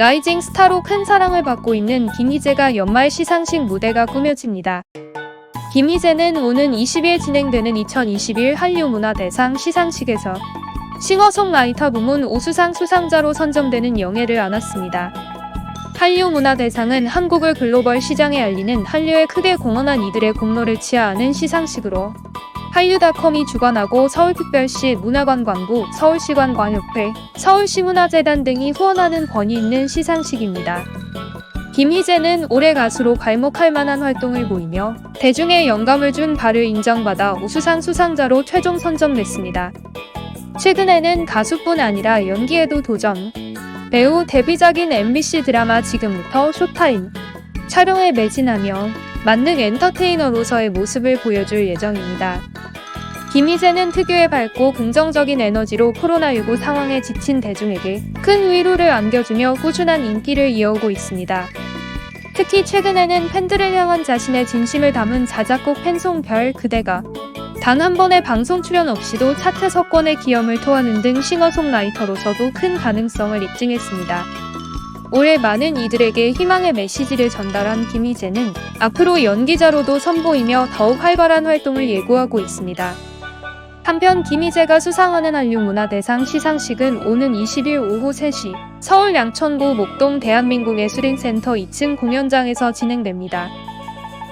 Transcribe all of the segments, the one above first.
라이징 스타로 큰 사랑을 받고 있는 김희재가 연말 시상식 무대가 꾸며집니다. 김희재는 오는 20일 진행되는 2021 한류문화대상 시상식에서 싱어송라이터 부문 우수상 수상자로 선정되는 영예를 안았습니다. 한류문화대상은 한국을 글로벌 시장에 알리는 한류에 크게 공헌한 이들의 공로를 치하하는 시상식으로 한류닷컴이 주관하고 서울특별시 문화관광부, 서울시관광협회, 서울시문화재단 등이 후원하는 권위 있는 시상식입니다. 김희재는 올해 가수로 괄목할 만한 활동을 보이며 대중의 영감을 준 바를 인정받아 우수상 수상자로 최종 선정됐습니다. 최근에는 가수뿐 아니라 연기에도 도전. 배우 데뷔작인 MBC 드라마 지금부터 쇼타임 촬영에 매진하며 만능 엔터테이너로서의 모습을 보여줄 예정입니다. 김희재는 특유의 밝고 긍정적인 에너지로 코로나19 상황에 지친 대중에게 큰 위로를 안겨주며 꾸준한 인기를 이어오고 있습니다. 특히 최근에는 팬들을 향한 자신의 진심을 담은 자작곡 팬송 별 그대가 단 한 번의 방송 출연 없이도 차트 석권의 기염을 토하는 등 싱어송라이터로서도 큰 가능성을 입증했습니다. 올해 많은 이들에게 희망의 메시지를 전달한 김희재는 앞으로 연기자로도 선보이며 더욱 활발한 활동을 예고하고 있습니다. 한편 김희재가 수상하는 한류문화대상 시상식은 오는 20일 오후 3시 서울 양천구 목동 대한민국예술인센터 2층 공연장에서 진행됩니다.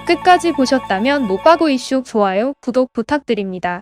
끝까지 보셨다면 못바고 이슈 좋아요, 구독 부탁드립니다.